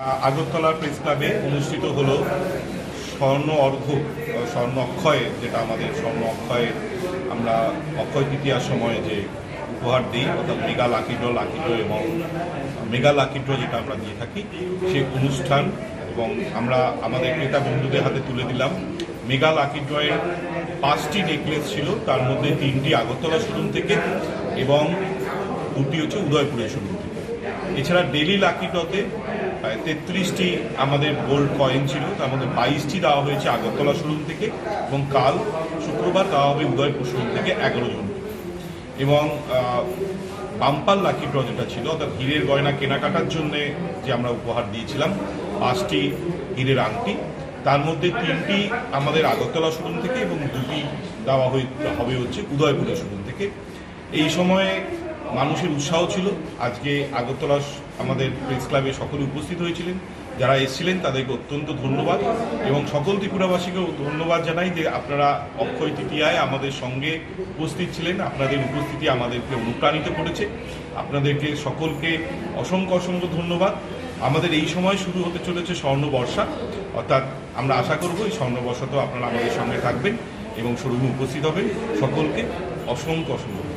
Agartala press ক্লাবে অনুষ্ঠিত হলো স্বর্ণ অর্ঘ স্বর্ণ অক্ষয়, যেটা আমাদের স্বর্ণ অক্ষয় আমরা অক্ষয় তৃতীয়ার সময় যে উপহার দিই, অর্থাৎ মেগা লাকি ড্র এবং মেগা লাকি যেটা আমরা দিয়ে থাকি সেই অনুষ্ঠান এবং আমরা আমাদের ক্রেতা বন্ধুদের হাতে তুলে দিলাম। মেগা লাকি ড্রয়ের পাঁচটি নেকলেস ছিল, তার মধ্যে তিনটি আগরতলা শোরুম থেকে এবং দুটি হচ্ছে উদয়পুরের শোরুম থেকে। এছাড়া ডেলি লাকি ডতে তেত্রিশটি আমাদের গোল্ড কয়েন ছিল। তার মধ্যে বাইশটি দেওয়া হয়েছে আগরতলা শোরুম থেকে এবং কাল শুক্রবার দেওয়া হবে উদয়পুর শোরুম থেকে এগারো জন। এবং বাম্পার লাকি ড্র যেটা ছিল, অর্থাৎ হীরের গয়না কেনাকাটার জন্য যে আমরা উপহার দিয়েছিলাম, পাঁচটি হীরের আংটি। তার মধ্যে তিনটি আমাদের আগরতলা শোরুম থেকে এবং দুটি দেওয়া হবে হচ্ছে উদয়পুরের শোরুম থেকে। এই সময়ে মানুষের উৎসাহ ছিল। আজকে আগরতলা আমাদের প্রেস ক্লাবে সকলে উপস্থিত হয়েছিলেন। যারা এসেছিলেন তাদেরকে অত্যন্ত ধন্যবাদ এবং সকল ত্রিপুরাবাসীকেও ধন্যবাদ জানাই যে আপনারা অক্ষয় তৃতীয়ায় আমাদের সঙ্গে উপস্থিত ছিলেন। আপনাদের উপস্থিতি আমাদেরকে অনুপ্রাণিত করেছে। আপনাদেরকে সকলকে অসংখ্য অসংখ্য ধন্যবাদ। আমাদের এই সময় শুরু হতে চলেছে স্বর্ণ বর্ষা অর্থাৎ আমরা আশা করব এই স্বর্ণ বর্ষাতেও আপনারা আমাদের সঙ্গে থাকবেন এবং শোরুমে উপস্থিত হবেন সকলকে অসংখ্য অসংখ্য।